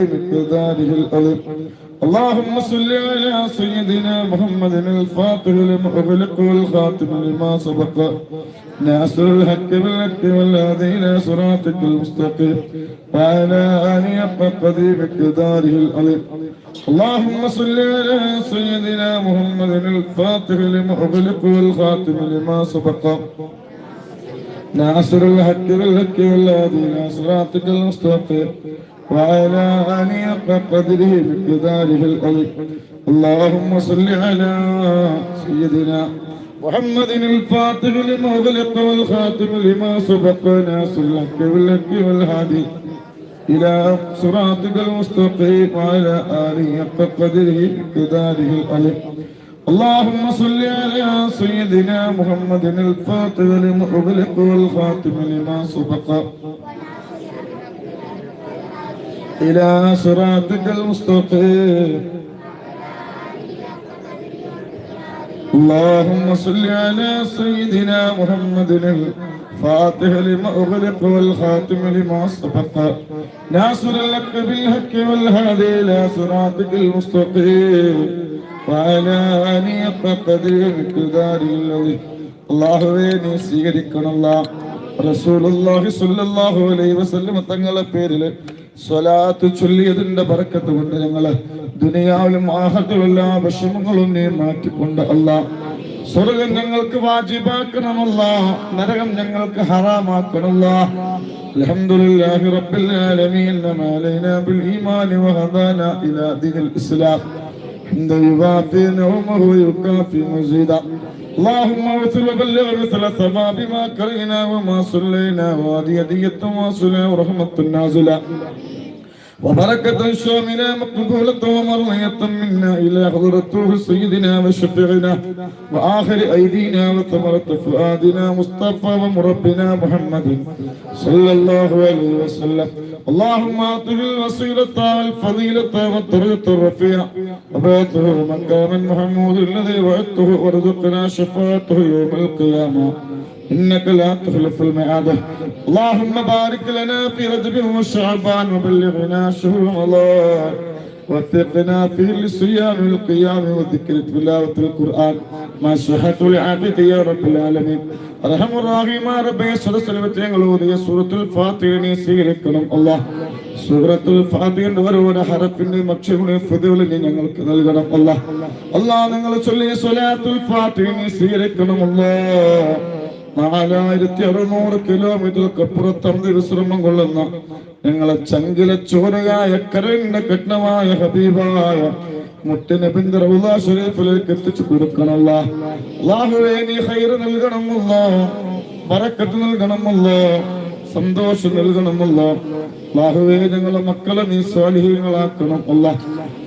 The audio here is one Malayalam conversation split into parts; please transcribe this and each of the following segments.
مقداره العظيم اللهم صل على سيدنا محمد الفاتح لما أغلق والخاتم لما سبق ناصر الحق بالحق والهادي إلى صراطك المستقيم وعلى آله حق قدير مقداره العظيم اللهم صل على سيدنا محمد الفاتح لما أغلق والخاتم لما سبق ناصر الحق بالحق والهادي إلى صراطك المستقيم وعلى آله حق قدره بقداره العظيم اللهم صل على سيدنا محمد الفاتح لما أغلق والخاتم لما سبق ناصر الحق بالحق والهادي إلى صراطك المستقيم وعلى آله حق قدره بقداره العظيم اللهم صل على سيدنا محمد الفاتح لما أغلق والخاتم لما سبق إلى صراطك المستقيم اللهم صل على سيدنا محمد الفاتح لما أغلق والخاتم لما سبق ناصر لك بالحق والهادي إلى صراطك المستقيم وعلى آله حق قدره مقداره الذي അള്ളാഹുവേ നീ സ്വീകരിക്കണമല്ല റസൂലുള്ളാഹി സ്വല്ലല്ലാഹു അലൈഹി വസല്ലം തങ്ങളുടെ പേരിൽ സ്വലാത്ത് ചൊല്ലിയതിന്റെ ബറക്കത്ത് കൊണ്ട് ഞങ്ങള് ദുനിയാവിലും ആഹത്തിലും എല്ലാ വിഷമങ്ങളും നീ മാറ്റിക്കൊണ്ട് അല്ല സ്വർഗം ഞങ്ങൾക്ക് വാജിബാക്കണമല്ല നരകം ഞങ്ങൾക്ക് ഹറാമാക്കണമല്ല الحمدلله رب العالمين ما علينا بالإيمان وهدانا إلى دين الإسلام حمد يوافي نعمه ويكافي مزيدا اللهم اغفر وبلغ مثل ثواب ما قرينا وما صلينا وهذه هدية واصلة ورحمة نازلة وبركة شاملة مقبولة ومرضية منا إلى حضرته سيدنا وشفيعنا وآخر أيدينا وثمرة فؤادنا مصطفى ومربنا محمد صلى الله عليه وسلم اللهم أعطه الوسيلة والفضيلة والدرجة الرفيعة وبعثه مقاما محمود الذي وعدته وارزقنا شفاعته يوم القيامة إنك لا تخلف الميعاد اللهم بارك لنا في رجب وشعبان وبلغنا شهر رمضان وثقنا فيه للصيام والقيام وذكر تلاوة القرآن ما صحة العابد يا رب العالمين رحم الراحم ربي സദസ്സിലെ ഓതിയ സൂറത്തുൽ ഫാത്തിഹനെ സ്വീകരിക്കണം അല്ലാഹ് സൂറത്തുൽ ഫാത്തിഹയുടെ ഓരോ ഹറഫിന്റെ അക്ഷരങ്ങളുടെ ഫിദുകൾ നീ ഞങ്ങൾക്ക് നൽകണം അല്ലാഹ് അല്ലാഹ് നിങ്ങൾ ചൊല്ലിയ സ്വലാത്തുൽ ഫാത്തിഹനെ സ്വീകരിക്കണം അല്ലാഹ് നാലായിരത്തി അറുന്നൂറ് കിലോമീറ്റർക്കപ്പുറത്തന്തി വിശ്രമം കൊള്ളുന്ന ഞങ്ങളെ ചങ്കിലെ ചോരയായ കരന്റെ കഠിനമായ ഹബീബായ മുത്തനബിന്റെ റൗദാ ഷരീഫിലേക്ക് എത്തിച്ചു കൊടുക്കണമല്ല. അള്ളാഹുവേ നീ നൽകണമല്ലോ. സന്തോഷം നൽകണമല്ലോ. ലാഹുവേ ഞങ്ങളെ മക്കളെ നീ സ്വാലിഹീങ്ങളാക്കണം അല്ല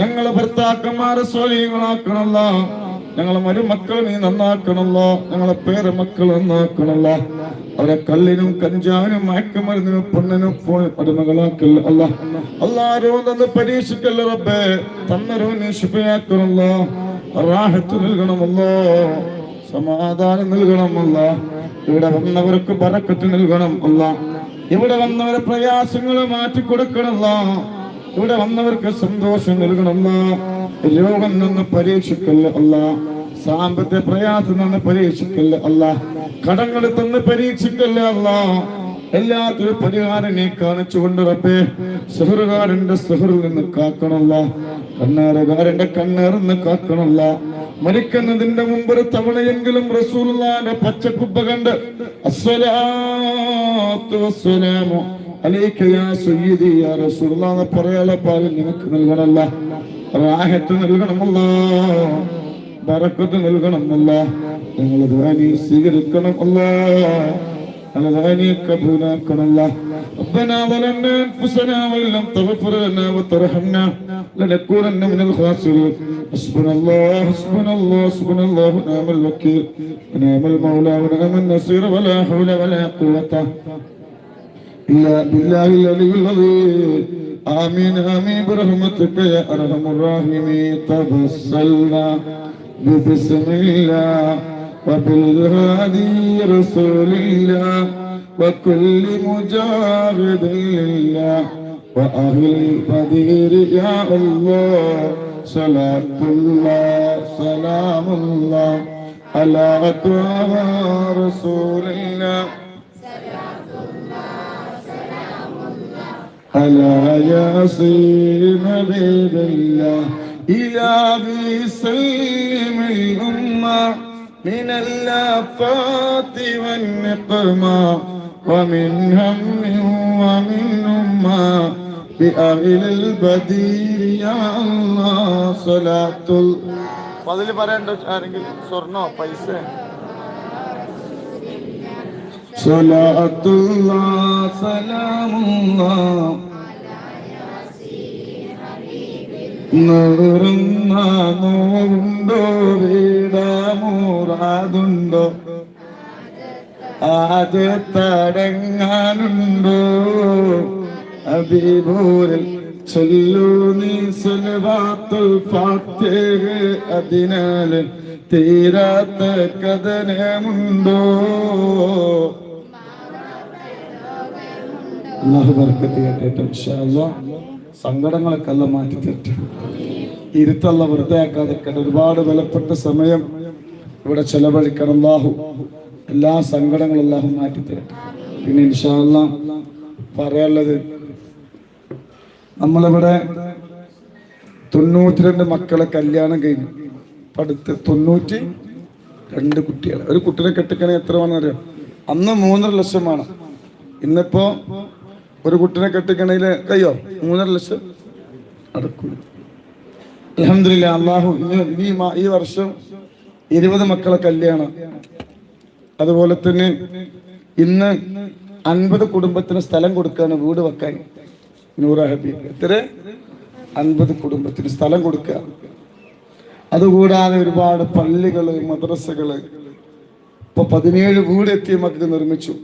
ഞങ്ങളെ ഭർത്താക്കന്മാരെ സ്വാലിഹീങ്ങളാക്കണമല്ല. ഞങ്ങളെ മരുമക്കളെ നീ നന്നാക്കണല്ലോ ഞങ്ങളെ പേരെ മക്കൾ നന്നാക്കണല്ലോ അവരെ കല്ലിനും കഞ്ചാവിനും മയക്കുമരുന്നിനും പെണ്ണിനും പോയി അടിമകളാക്കല്ല അല്ല അല്ലാരോ തന്ന് പരീക്ഷിക്കല്ല റബ്ബേ തന്നരോ നീ ശുഭയാക്കണല്ലോ റാഹത്ത് നൽകണമല്ലോ. സമാധാനം നൽകണമല്ല. ഇവിടെ വന്നവർക്ക് ബറക്കത്ത് നൽകണം അല്ല ഇവിടെ വന്നവരെ പ്രയാസങ്ങൾ മാറ്റി കൊടുക്കണമല്ല ഇവിടെ വന്നവർക്ക് സന്തോഷം നൽകണമല്ല. രോഗം നിന്ന് പരീക്ഷിക്കല്ല അല്ല. സാമ്പത്തിക പ്രയാസം നിന്ന് പരീക്ഷിക്കല്ല അല്ല. കടങ്ങൾ തന്ന് പരീക്ഷിക്കല്ല അല്ല. എല്ലാത്തിനും പരിഹാരം നീ കാണിച്ചുകൊണ്ട് റബ്ബേ. സുഹൃകാരന്റെ സുഹറിൽ നിന്ന് കാക്കണമല്ല. കണ്ണേറുകാരന്റെ കണ്ണേറിൽ നിന്ന് കാക്കണമല്ല. മരിക്കുന്നതിന്റെ മുമ്പ് ഒരു തവണയെങ്കിലും റസൂലുള്ളാന്റെ പച്ചക്കുപ്പ കണ്ട് അസ്സലാത്തു വസ്സലാമു അലൈക യാ സയ്യിദി യാ റസൂലുള്ളാഹ് പറയാനുള്ള ഭാഗ്യം നിനക്ക് നൽകണമല്ല. റാഹത്ത് നൽകണമല്ല ബറക്കത്ത് നൽകണമല്ല നിങ്ങൾ ധ്വാനി സ്വീകരിക്കണം അല്ലാ ധ്വാനി കബൂലാക്കണം അല്ലാ ربنا ظلمنا انفسنا وان لم تغفر لنا وترحمنا لنكونن من الخاسرين حسبنا الله حسبنا الله حسبنا الله ونعم الوكيل ونعم المولى ونعم النصير ولا حول ولا قوه إلا بالله العلي العظيم. آمين آمين. برحمتك يا أرحم الراحمين. تبصلنا ببسم الله وبالهادي رسول الله وكل مجاهد لله وأهل البدير يا الله صلاة الله سلام الله على رسول الله. على ياسين حبيب الله إلهي سلم الأمة من اللافات والنقمة ومن هم ومن أمة بأهل البدير يا الله صلاة അതിൽ പറയണ്ട ആരെങ്കിലും സ്വർണ്ണോ പൈസ صلاة الله سلام الله നറുന്ന നോവുണ്ടോ വീടാമൂറാതുണ്ടോ ആദ്യ തടങ്ങാനുണ്ടോ അബിബൂരിൽ ചൊല്ലു നീ സുലഭാത്തുൽ ഫാത്തിഹ് അതിനാൽ തീരാത്ത കഥനമുണ്ടോ സങ്കടങ്ങളൊക്കെ അല്ല മാറ്റി തരട്ടെ. ഇരുത്തല്ല വെറുതെ ആക്കാതിരിക്കട്ടെ ഒരുപാട് വിലപ്പെട്ട സമയം ഇവിടെ ചെലവഴിക്കണം ലാഹു എല്ലാ സങ്കടങ്ങളും ലാഹു മാറ്റി തരട്ടെ. പിന്നെ ഇൻഷാല്ല പറയാനുള്ളത് നമ്മളിവിടെ തൊണ്ണൂറ്റിരണ്ട് മക്കളെ കല്യാണം കഴിഞ്ഞു. അടുത്ത് തൊണ്ണൂറ്റി രണ്ട് കുട്ടികൾ ഒരു കുട്ടിനെ കെട്ടിക്കണേ എത്ര വേണം അറിയാം. അന്ന് മൂന്നര ലക്ഷമാണ് ഇന്നിപ്പോ ഒരു കുട്ടിനെ കെട്ടിക്കണേൽ കയ്യോ? മൂന്നര ലക്ഷം. അടക്കും. അലഹമില്ല അള്ളാഹു ഈ ഈ വർഷം ഇരുപത് മക്കളെ കല്യാണം. അതുപോലെ തന്നെ ഇന്ന് അൻപത് കുടുംബത്തിന് സ്ഥലം കൊടുക്കാണ് വീട് വെക്കാൻ. നൂറ ഹബീബ്. എത്ര അൻപത് കുടുംബത്തിന് സ്ഥലം കൊടുക്കുക. അതുകൂടാതെ ഒരുപാട് പള്ളികൾ മദ്രസകൾ. ഇപ്പൊ പതിനേഴ് വീട് എത്തിയ മക്കൾക്ക് നിർമ്മിച്ചു.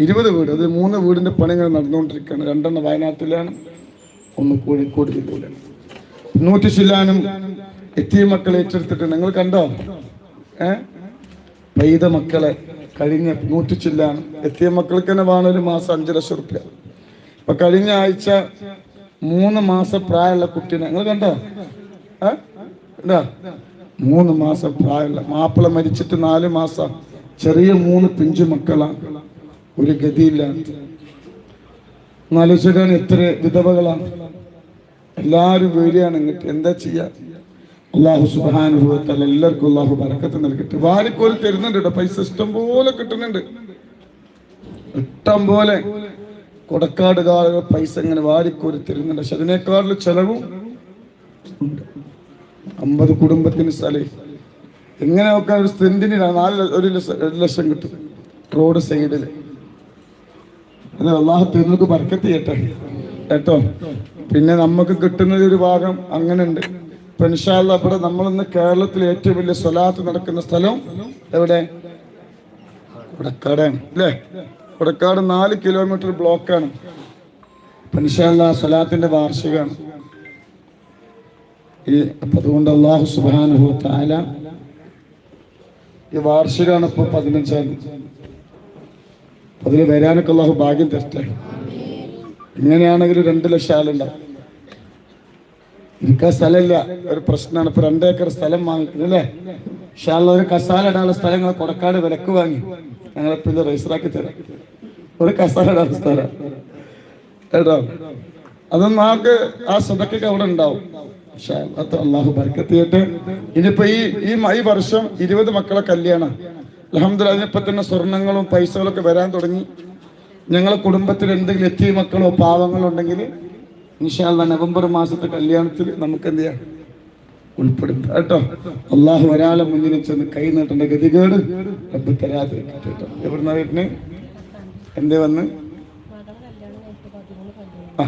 ഇരുപത് വീട് അത് മൂന്ന് വീടിന്റെ പണികൾ നടന്നുകൊണ്ടിരിക്കുകയാണ്. രണ്ടെണ്ണം വയനാട്ടിലാണ് ഒന്ന് കോഴിക്കോട് ജില്ലയിലാണ്. നൂറ്റി ചില്ലാനും എത്തിയ മക്കളെ ഏറ്റെടുത്തിട്ടുണ്ട്. നിങ്ങൾ കണ്ടോ? ഏ? പെയ്ത മക്കളെ കഴിഞ്ഞ നൂറ്റി ചില്ലാനും എത്തിയ മക്കൾക്ക് തന്നെ വേണം ഒരു മാസം അഞ്ചു ലക്ഷം റുപ്യ. ഇപ്പൊ കഴിഞ്ഞ ആഴ്ച മൂന്ന് മാസം പ്രായമുള്ള കുട്ടീനെ. നിങ്ങൾ കണ്ടോ? ഏ? മൂന്ന് മാസം പ്രായമുള്ള മാപ്പിള മരിച്ചിട്ട് നാല് മാസം. ചെറിയ മൂന്ന് പിഞ്ചു മക്കളാണ് ഒരു ഗതിയില്ലാത്ത എന്നാലോചിക്കാൻ എത്ര വിധവകളാണ് എല്ലാവരും വരികയാണ് ഇങ്ങോട്ട്. എന്താ ചെയ്യാ? അള്ളാഹു സുബാനുഭവത്താൽ എല്ലാവർക്കും അള്ളാഹു ബറക്കത്ത് നൽകട്ടെ. വാരിക്കോൽ തരുന്നുണ്ട് കേട്ടോ. പൈസ ഇഷ്ടം പോലെ കിട്ടുന്നുണ്ട്. ഇഷ്ടം പോലെ. കൊടക്കാട് കാലങ്ങൾ പൈസ ഇങ്ങനെ വാരിക്കോരി തരുന്നുണ്ട്. പക്ഷെ അതിനേക്കാളും ചെലവും അമ്പത് കുടുംബത്തിന് സ്ഥലം. എങ്ങനെ ഒരു സെന്റിന് നാല് ഒരു ലക്ഷം കിട്ടും. റോഡ് സൈഡിൽ അത് അള്ളാഹു തിരുന്നക്ക് ബർക്കത്ത് ചെയ്യട്ടെ. കേട്ടോ? പിന്നെ നമുക്ക് കിട്ടുന്ന ഒരു ഭാഗം അങ്ങനെ ഉണ്ട് ഇപ്പൊ ഇൻഷാല്ല ഇവിടെ നമ്മളിന്ന് കേരളത്തിൽ ഏറ്റവും വലിയ സ്വലാത്ത് നടക്കുന്ന സ്ഥലം എവിടെ? കൊടക്കാടാണ് അല്ലേ? കൊടക്കാട് നാല് കിലോമീറ്റർ ബ്ലോക്കാണ് ഇപ്പൊ ഇൻഷാല്ല സ്വലാത്തിന്റെ വാർഷികമാണ് അപ്പൊ അതുകൊണ്ട് അള്ളാഹു സുബാനുഹു താല ഈ വാർഷികമാണ് ഇപ്പൊ പതിനഞ്ചാം അതിന് വരാനൊക്കെ അള്ളാഹു ഭാഗ്യം തരട്ടെ. ഇങ്ങനെയാണെങ്കിൽ രണ്ട് ലക്ഷം ആളുണ്ടാവും. ഇരിക്കാൻ സ്ഥലമില്ല. ഒരു പ്രശ്നമാണ്. ഇപ്പൊ രണ്ടേക്കർ സ്ഥലം വാങ്ങിക്കുന്നത് പക്ഷെ ഒരു കസാല ഇടാനുള്ള സ്ഥലങ്ങൾ കൊടക്കാട് വിലക്ക് വാങ്ങി ഞങ്ങളിപ്പോ ഇത് രജിസ്റ്ററാക്കി തരാം. ഒരു കസാല ഇടാനുള്ള സ്ഥലം. കേട്ടോ? അതൊന്നും ആ സ്വതക്കൊക്കെ അവിടെ ഉണ്ടാവും. അള്ളാഹു ബർക്കത്ത് ഇനിയിപ്പോ ഈ ഈ വർഷം ഇരുപത് മക്കളെ കല്യാണം. അലഹമ്മദ് അതിനിപ്പോ തന്നെ സ്വർണങ്ങളും പൈസകളൊക്കെ വരാൻ തുടങ്ങി. ഞങ്ങളെ കുടുംബത്തിൽ എന്തെങ്കിലും എത്തിയ മക്കളോ പാവങ്ങളോ ഉണ്ടെങ്കിൽ ഇൻഷാല്ല നവംബർ മാസത്തെ കല്യാണത്തിൽ നമുക്ക് എന്ത് ചെയ്യാം? ഉൾപ്പെടുത്തുക കേട്ടോ? അള്ളാഹു ഒരാളെ മുന്നിൽ ചെന്ന് കൈ നീട്ടേണ്ട ഗതികേട് റബ്ബ് തരാതെ കേട്ടോ. എവിടുന്ന വീട്ടിന് എന്തേ വന്ന്? ആ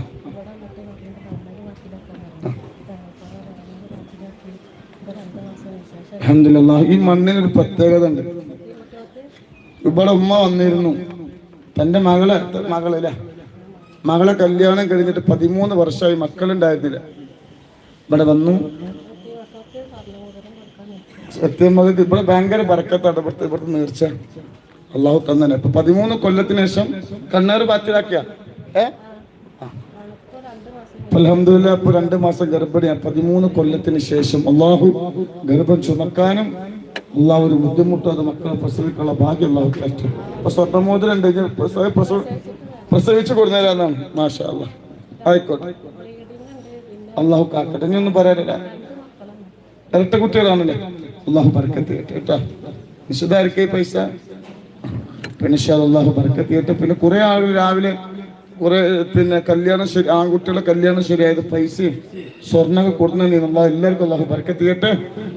ഈ മണ്ണിനൊരു പ്രത്യേകത ഉണ്ട് ഇവിടെ ഉമ്മ വന്നിരുന്നു. തന്റെ മകളെ മകളല്ലേ മകളെ കല്യാണം കഴിഞ്ഞിട്ട് പതിമൂന്ന് വർഷമായി മക്കളുണ്ടായിരുന്നില്ല. ഇവിടെ വന്നു. സത്യം മകൾക്ക് ഇവിടെ ഭയങ്കര പറക്കത്താണ് ഇവിടുത്തെ ഇവിടുത്തെ നേർച്ച. അള്ളാഹു തന്നെ ഇപ്പൊ പതിമൂന്ന് കൊല്ലത്തിന് ശേഷം കണ്ണേർ പാറ്റിലാക്കിയ ഏ? ആ. അപ്പൊ അലഹമില്ല ഇപ്പൊ രണ്ട് മാസം ഗർഭിണിയാണ്. പതിമൂന്ന് കൊല്ലത്തിന് ശേഷം അള്ളാഹു ഗർഭം ചുമക്കാനും അള്ളാഹു ഒരു ബുദ്ധിമുട്ടാതെ മക്കളെ പ്രസവിക്കാനുള്ള ഭാഗ്യം അള്ളാഹു അപ്പൊ സ്വർണമോതിരം പ്രസവിച്ചു കൊടുന്നേരാന്നാണ് മാഷാ അള്ളാഹ് ആയിക്കോട്ടെ. അള്ളാഹു കാക്കട്ടെ. ഇനി ഒന്നും പറയാനില്ല. ഇരട്ട കുട്ടികളാണല്ലേ? അള്ളാഹു ചെയ്യട്ടെ കേട്ടോ വിശുദ്ധായിരിക്കെ പൈസ? പിന്നെ അള്ളാഹു ബർക്കത്ത് കേട്ടോ. പിന്നെ കുറെ ആളുകൾ രാവിലെ കുറെ പിന്നെ കല്യാണം ശരി ആൺകുട്ടികളെ കല്യാണം ശരിയായത് പൈസയും സ്വർണങ്ങൾ നീ നമ്മളെ എല്ലാവർക്കും അള്ളാഹു ബർക്കത്ത് ചെയ്യട്ടെ.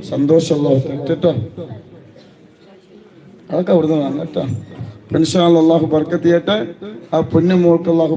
സന്തോഷം അള്ളാഹു തരട്ടെ കേട്ടോ അതൊക്കെ അവിടുന്ന് വന്നിട്ടോ പിന്നെ ഇൻഷാ അള്ളാഹു ബർക്കത്ത് ആ ആ മോൾക്ക് അള്ളാഹു